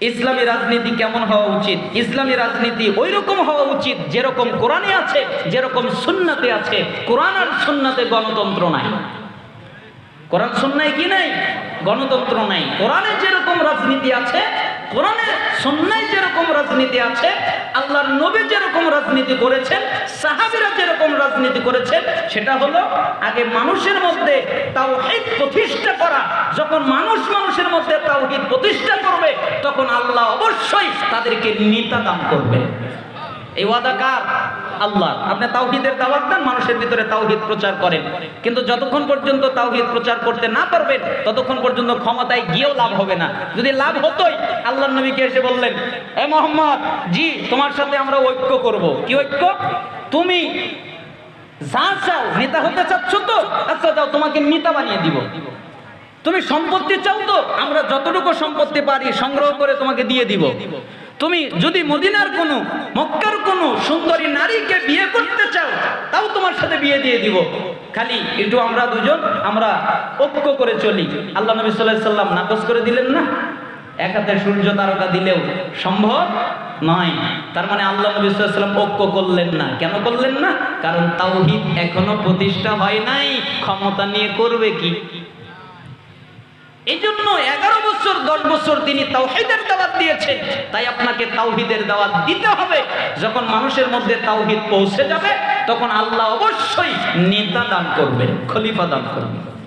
ইসলামী রাজনীতি কেমন হওয়া উচিত? ইসলামী রাজনীতি ওই রকম হওয়া উচিত যেরকম কোরআনে আছে, যেরকম সুন্নাতে আছে। কোরআন আর সুন্নাতে গণতন্ত্র নাই। কোরআন সুন্নায় কি নাই? গণতন্ত্র নাই। কোরআনে যেরকম রাজনীতি আছে, কোরআনে সন্ন্যায় যেরকম রাজনীতি আছে, আল্লাহর নবী যেরকম রাজনীতি করেছেন, সাহাবিরা যেরকম রাজনীতি করেছেন, সেটা হলো আগে মানুষের মধ্যে তাওহীদ প্রতিষ্ঠা করা। যখন মানুষ মানুষের মধ্যে তাওহীদ প্রতিষ্ঠা তখন আল্লাহ অবশ্যই তাদেরকে নেতা দান করবে এই ওয়াদা কার? আল্লাহ আপনি তাওহীদের দাওয়াত দেন, মানুষের ভিতরে তাওহীদ প্রচার করেন। কিন্তু যতক্ষণ পর্যন্ত তাওহীদ প্রচার করতে না পারবেন, ততক্ষণ পর্যন্ত ক্ষমতায় গিয়েও লাভ হবে না। যদি লাভ হতোই আল্লাহ নবীকে এসে বললেন, এ মোহাম্মদ, জি, তোমার সাথে আমরা ঐক্য করব। কি ঐক্য? তুমি যা চাও, নেতা হতে চাচ্ছ তো আচ্ছা যাও, তোমাকে নেতা বানিয়ে দিব। তুমি সম্পত্তি চাও তো, আমরা যতটুকু সম্পত্তি পারি সংগ্রহ করে তোমাকে দিয়ে দিব। তুমি যদি মদিনার কোনো, মক্কার কোনো সুন্দরী নারীকে বিয়ে করতে চাও, তাও তোমার সাথে বিয়ে দিয়ে দিব। খালি একটু আমরা দুজন, আমরা ঐক্য করে চলি। আল্লাহ নবী সাল্লাহ সাল্লাম নাকচ করে দিলেন না? এক হাতে সূর্য তারকা দিলেও সম্ভব নয়। তার মানে আল্লাহ নবী সাল্লাম ঐক্য করলেন না। কেন করলেন না? কারণ তাওহিদ এখনও প্রতিষ্ঠা হয় নাই। ক্ষমতা নিয়ে করবে কি? এই জন্য এগারো বছর, দশ বছর তিনি তাওহিদের দাওয়াত দিয়েছেন। তাই আপনাকে তাওহিদের দাওয়াত দিতে হবে। যখন মানুষের মধ্যে তাওহিদ পৌঁছে যাবে, তখন আল্লাহ অবশ্যই নেতা দান করবেন, খলিফা দান করবেন।